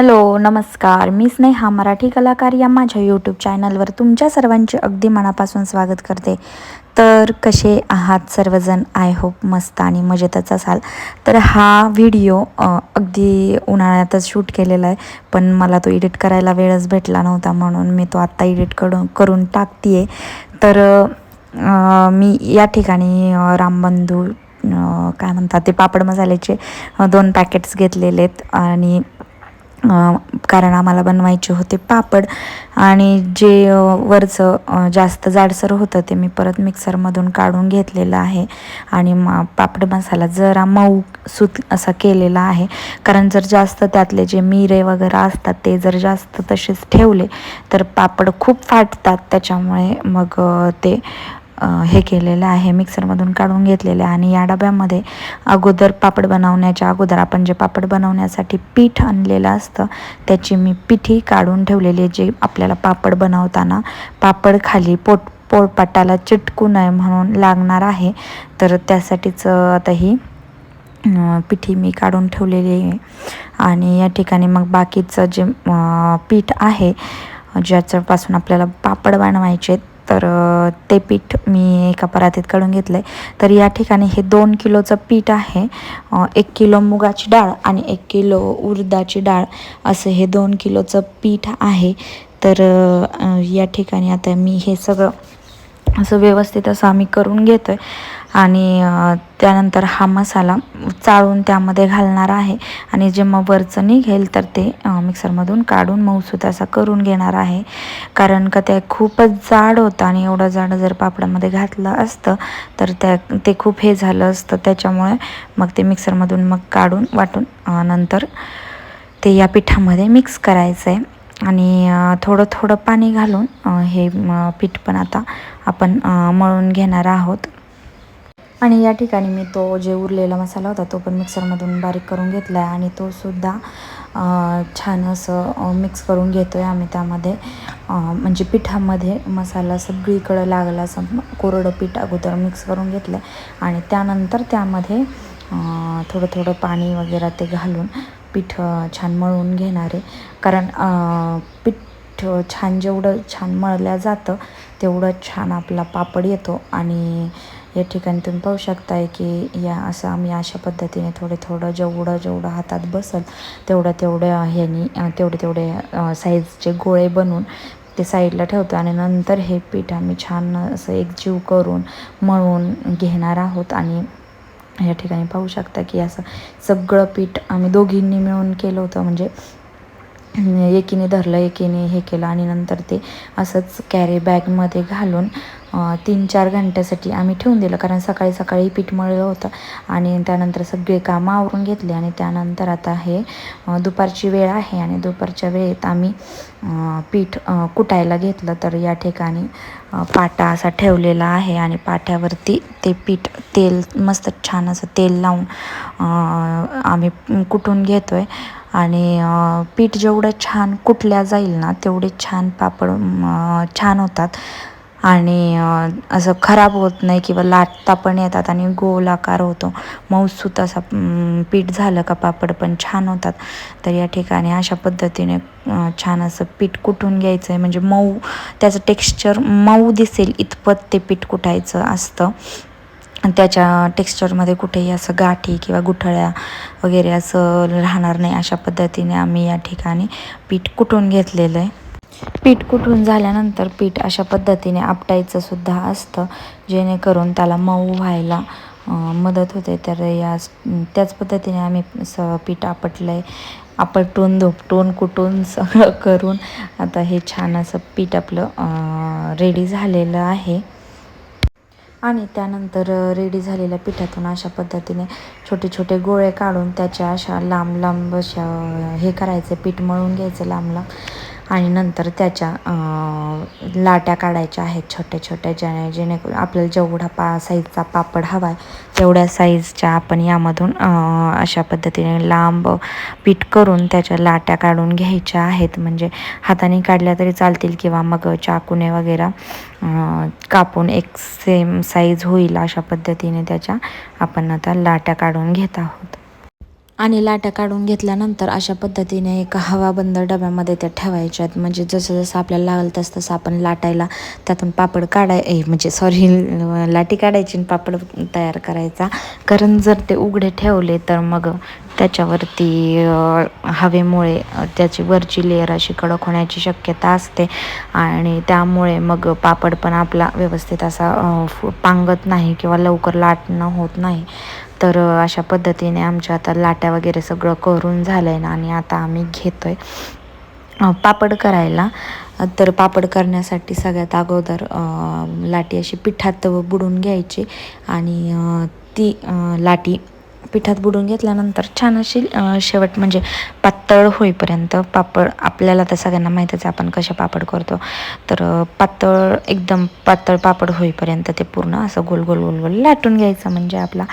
Hello नमस्कार. मी स्नेहा मराठी कलाकार या माझ्या यूट्यूब चॅनलवर तुमच्या सर्वांचे अगदी मनापासून स्वागत करते. तर कसे आहात सर्वजण? आय होप मस्त आणि मजेतच असाल. तर हा व्हिडिओ अगदी उन्हाळ्यातच शूट केलेला आहे. पण मला तो एडिट करायला वेळच भेटला नव्हता म्हणून मी तो आत्ता एडिट करून करून टाकते आहे तर मी या ठिकाणी रामबंधू काय म्हणतात ते पापड मसाल्याचे दोन पॅकेट्स घेतलेले आहेत. आणि कारण आम्हाला बनवायचे होते पापड आणि जे वरचं जास्त जाडसर होतं ते मी परत मिक्सरमधून काढून घेतलेलं आहे. आणि मा पापड मसाला जरा मऊ सुत असा केलेला आहे. कारण जर जास्त त्यातले जे मिरे वगैरे असतात ते जर जास्त तसेच ठेवले तर पापड खूप फाटतात. त्याच्यामुळे मग ते हे केलेलं आहे मिक्सरमधून काढून घेतलेलं आहे. आणि या डब्यामध्ये अगोदर पापड बनवण्याच्या अगोदर आपण जे पापड बनवण्यासाठी पीठ आणलेलं असतं त्याची मी पिठी काढून ठेवलेली आहे जे आपल्याला पापड बनवताना पापड खाली पोट पोळपाटाला चिटकू नये म्हणून लागणार आहे. तर त्यासाठीच आता ही पिठी मी काढून ठेवलेली आहे. आणि या ठिकाणी मग बाकीचं जे पीठ आहे ज्याच्यापासून आपल्याला पापड बनवायचे तर ते पीठ मी एका परातीत काढून घेतलं आहे तर या ठिकाणी हे दोन किलोचं पीठ आहे. एक किलो मुगाची डाळ आणि एक किलो उडदाची डाळ असं हे दोन किलोचं पीठ आहे. तर या ठिकाणी आता मी हे सगळं असं व्यवस्थित असं आम्ही करून घेतो आहे आणि त्यानंतर हा मसाला चाळून त्यामध्ये घालणार आहे. आणि जे मग वरचं निघेल तर ते मिक्सरमधून काढून मऊसूत असा करून घेणार आहे. कारण का ते खूपच जाड होतं आणि एवढं जाड जर पापडामध्ये घातलं असतं तर त्या ते खूप हे झालं असतं. त्याच्यामुळे मग ते मिक्सरमधून मग काढून वाटून नंतर ते या पिठामध्ये मिक्स करायचं आहे आणि थोडं थोडं पाणी घालून हे पीठ पण आता आपण मळून घेणार आहोत. आणि या ठिकाणी मी तो जे उरलेला मसाला होता तो पण मिक्सरमधून बारीक करून घेतला आहे आणि तो सुद्धा छान असं मिक्स करून घेतो आहे आम्ही त्यामध्ये. म्हणजे पिठामध्ये मसाला सगळीकडं लागला असं कोरडं पीठ अगोदर मिक्स करून घेतलं आहे आणि त्यानंतर त्यामध्ये थोडं थोडं पाणी वगैरे ते घालून पीठ छान मळून घेणार. आहे कारण पीठ छान जेवढं छान मळल्या जातं तेवढं छान आपला पापड येतो. आणि या ठिकाणी तुम्ही पाहू शकताय की या असं आम्ही अशा पद्धतीने थोडे थोडं जेवढं जेवढं हातात बसल तेवढं तेवढ्या ह्यानी तेवढे तेवढे साईजचे गोळे बनवून ते साईडला ठेवतो आणि नंतर हे पीठ आम्ही छान असं एकजीव करून मळून घेणार आहोत. आणि या ठिकाणी पाहू शकता की असं सगळं पीठ आम्ही दोघींनी मिळून केलं होतं. म्हणजे एकीने धरलं एकीने हे केलं आणि नंतर ते असंच कॅरी बॅगमध्ये घालून तीन चार घंट्यासाठी आम्ही ठेवून दिलं कारण सकाळी सकाळी पीठ मळलं होतं. आणि त्यानंतर सगळे कामं आवरून घेतले आणि त्यानंतर आता हे दुपारची वेळ आहे आणि दुपारच्या वेळेत आम्ही पीठ कुटायला घेतलं. तर या ठिकाणी पाटा असा ठेवलेला आहे आणि पाट्यावरती ते पीठ तेल मस्त छान असं तेल लावून आम्ही कुटून घेतो आहे आणि पीठ जेवढं छान कुटल्या जाईल ना तेवढे छान पापड छान होतात. आणि असं खराब होत नाही किंवा लाटता पण येतात आणि गोल आकार होतो मऊसूत असा पीठ झालं का पापड पण छान होतात. तर या ठिकाणी अशा पद्धतीने छान असं पीठ कुटून घ्यायचं आहे म्हणजे मऊ त्याचं टेक्स्चर मऊ दिसेल इतपत ते पीठ कुटायचं असतं. त्याच्या टेक्स्चरमध्ये कुठेही असं गाठी किंवा गुठळ्या वगैरे असं राहणार नाही अशा पद्धतीने आम्ही या ठिकाणी पीठ कुटून घेतलेलं आहे. पीठ कुटून झाल्यानंतर पीठ अशा पद्धतीने आपटायचं सुद्धा असतं जेणेकरून त्याला मऊ व्हायला मदत होते. तर या त्याच पद्धतीने आम्ही स पीठ आपटलं आहे आपटून धोपटून कुटून सगळं करून आता हे छान असं पीठ आपलं रेडी झालेलं आहे. आणि त्यानंतर रेडी झालेल्या पिठातून अशा पद्धतीने छोटे छोटे गोळे काढून त्याच्या अशा लांब लांब अशा हे करायचं पीठ मळून घ्यायचं लांब लांब आणि नंतर त्याच्या लाट्या काढायच्या आहेत छोट्या छोट्या ज्याने जेणेकरून आपल्याला जेवढा पा साईजचा पापड हवा आहे तेवढ्या साईजच्या आपण यामधून अशा पद्धतीने लांब पीठ करून त्याच्या लाट्या काढून घ्यायच्या आहेत. म्हणजे हाताने काढल्या तरी चालतील किंवा मग चाकूने वगैरे कापून एक सेम साईज होईल अशा पद्धतीने त्याच्या आपण आता लाट्या काढून घेत आहोत. आणि लाट्या काढून घेतल्यानंतर अशा पद्धतीने एका हवाबंद डब्यामध्ये त्या ठेवायच्या आहेत. म्हणजे जसं जसं आपल्याला लागलं तसं तसं आपण लाटायला त्यातून पापड काढाय म्हणजे सॉरी लाटी काढायची आणि पापड तयार करायचा. कारण जर ते उघडे ठेवले तर मग त्याच्यावरती हवेमुळे त्याची वरची लेअर अशी कडक होण्याची शक्यता असते. आणि त्यामुळे मग पापड पण आपला व्यवस्थित असा फु- पांगत नाही किंवा लवकर लाटणं होत नाही. तर अशा पद्धतीने आमच्या आता लाट्या वगैरे सगळं करून झालं आहे ना आणि आता आम्ही घेतो आहे पापड करायला. तर पापड करण्यासाठी सगळ्यात अगोदर लाटी अशी पिठात बुडून घ्यायची आणि ती लाटी पिठात बुडून घेतल्यानंतर छान अशी शेवट म्हणजे पातळ होईपर्यंत पापड आपल्याला तर सगळ्यांना माहीतच आहे आपण कसे पापड करतो. तर पातळ एकदम पातळ पापड होईपर्यंत ते पूर्ण असं गोल गोल गोल गोल लाटून घ्यायचं म्हणजे आपला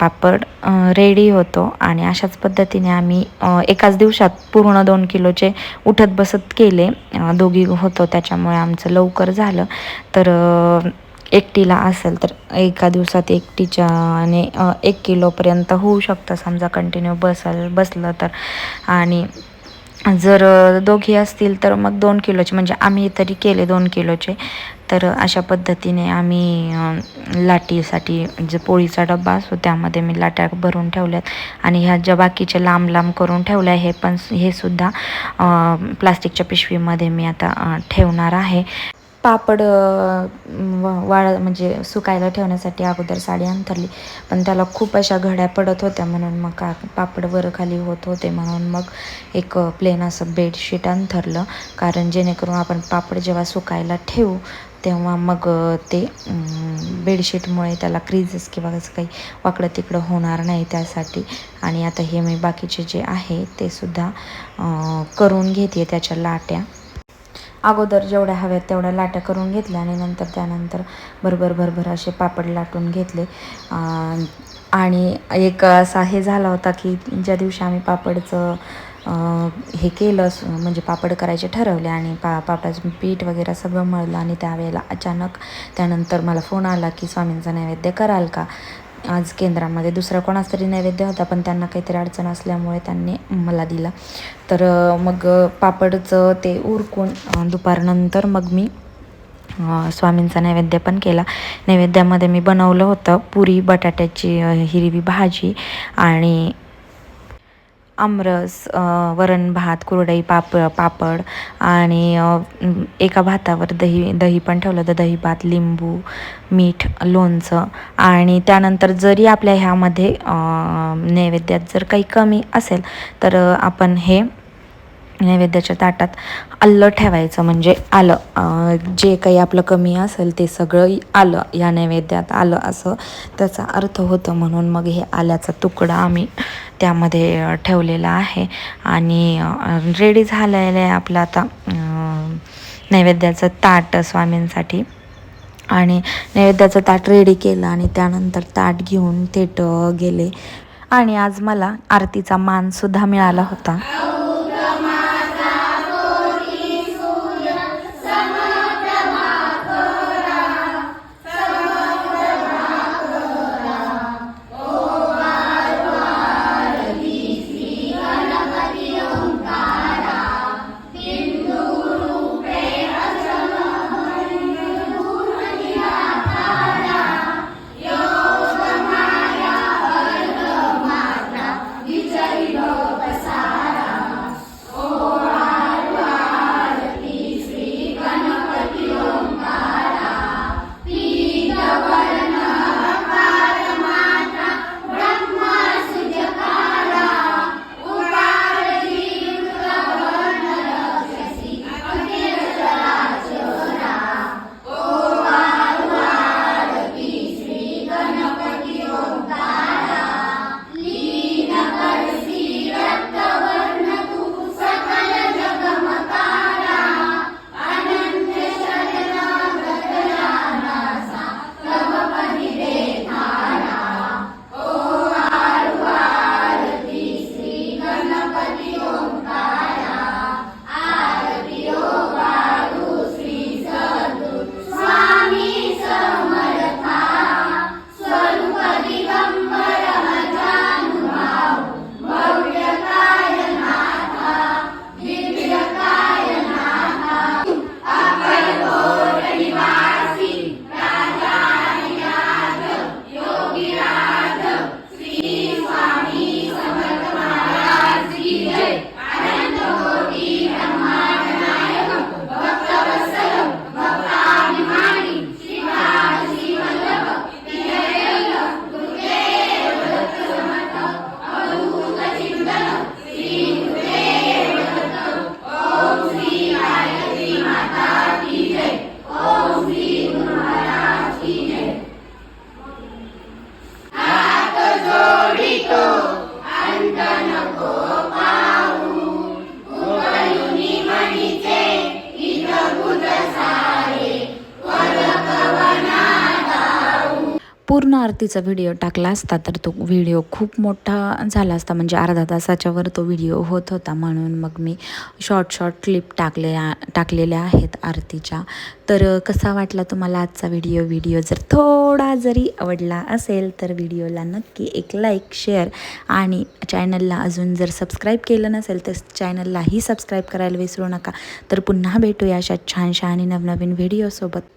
पापड रेडी होतो. आणि अशाच पद्धतीने आम्ही एकाच दिवसात पूर्ण दोन किलोचे उठत बसत केले. दोघी होतो. त्याच्यामुळे आमचं लवकर झालं. तर एकटीला असेल तर एका दिवसात एकटीच्याने एक किलोपर्यंत होऊ शकतं. समजा कंटिन्यू बसल बसलं तर. आणि जर दोघी असतील तर मग दोन किलोचे म्हणजे आम्ही तरी केले दोन किलोचे. तर अशा पद्धतीने आम्ही लाटीसाठी जे पोळीचा डब्बा असतो त्यामध्ये मी लाट्या भरून ठेवल्यात. आणि ह्या ज्या बाकीच्या लांब लांब करून ठेवल्या हे पण हे सुद्धा प्लास्टिकच्या पिशवीमध्ये मी आता ठेवणार आहे. पापड व- वाळ म्हणजे सुकायला ठेवण्यासाठी अगोदर साडी अंथरली. पण त्याला खूप अशा घड्या पडत होत्या म्हणून मग का पापड वर खाली होत होते म्हणून मग एक प्लेन असं बेडशीट अंथरलं. कारण जेणेकरून आपण पापड जेव्हा सुकायला ठेवू तेव्हा मग ते बेडशीटमुळे त्याला क्रीजेस किंवा असं काही वाकडं तिकडं होणार नाही त्यासाठी. आणि आता हे मी बाकीचे जे आहे ते सुद्धा करून घेते त्याच्या लाट्या. अगोदर जेवढ्या हव्यात तेवढ्या लाट्या करून घेतल्या आणि नंतर त्यानंतर भरभर भरभर असे पापड लाटून घेतले. आणि एक असा हे झाला होता की ज्या दिवशी आम्ही पापडचं हे केलं म्हणजे पापड करायचे ठरवले आणि पा पापडाचं पीठ वगैरे सगळं मळलं आणि त्यावेळेला अचानक त्यानंतर मला फोन आला की स्वामींचा नैवेद्य कराल का? आज केंद्रामध्ये. दुसरा कोणाच तरी नैवेद्य होता पण त्यांना काहीतरी अडचण असल्यामुळे त्यांनी मला दिला. तर मग पापडचं ते उरकून दुपारनंतर मग मी स्वामींचा नैवेद्य पण केला. नैवेद्यामध्ये मी बनवलं होतं पुरी बटाट्याची हिरवी भाजी आणि आमरस वरण भात कुरडई पाप पापड आणि एका भातावर दही दही पण ठेवलं होतं. दही भात लिंबू मीठ लोणचं आणि त्यानंतर जरी आपल्या ह्यामध्ये नैवेद्यात जर काही कमी असेल तर आपण हे नैवेद्याच्या ताटात आलं ठेवायचं. म्हणजे आलं जे काही आपलं कमी असेल ते सगळं आलं या नैवेद्यात आलं असं त्याचा अर्थ होतं म्हणून मग हे आल्याचा तुकडा आम्ही त्यामध्ये ठेवलेला आहे. आणि रेडी झालेलं आहे आपलं आता नैवेद्याचं ताट स्वामींसाठी. आणि नैवेद्याचं ताट रेडी केलं आणि त्यानंतर ताट घेऊन थेट गेले. आणि आज मला आरतीचा मानसुद्धा मिळाला होता. पूर्ण आरतीचा व्हिडिओ टाकला असता तर तो व्हिडिओ खूप मोठा झाला असता. म्हणजे अर्धा तासाच्यावर तो व्हिडिओ होत होता. म्हणून मग मी शॉर्ट शॉर्ट क्लिप टाकलेल्या टाकलेल्या आहेत आरतीच्या. तर कसा वाटला तुम्हाला आजचा व्हिडिओ व्हिडिओ जर थोडा जरी आवडला असेल तर व्हिडिओला नक्की एक लाईक शेअर आणि चॅनलला अजून जर सबस्क्राईब केलं नसेल तर चॅनललाही सबस्क्राईब करायला विसरू नका. तर पुन्हा भेटूया अशा छानशा आणि नवनवीन व्हिडिओसोबत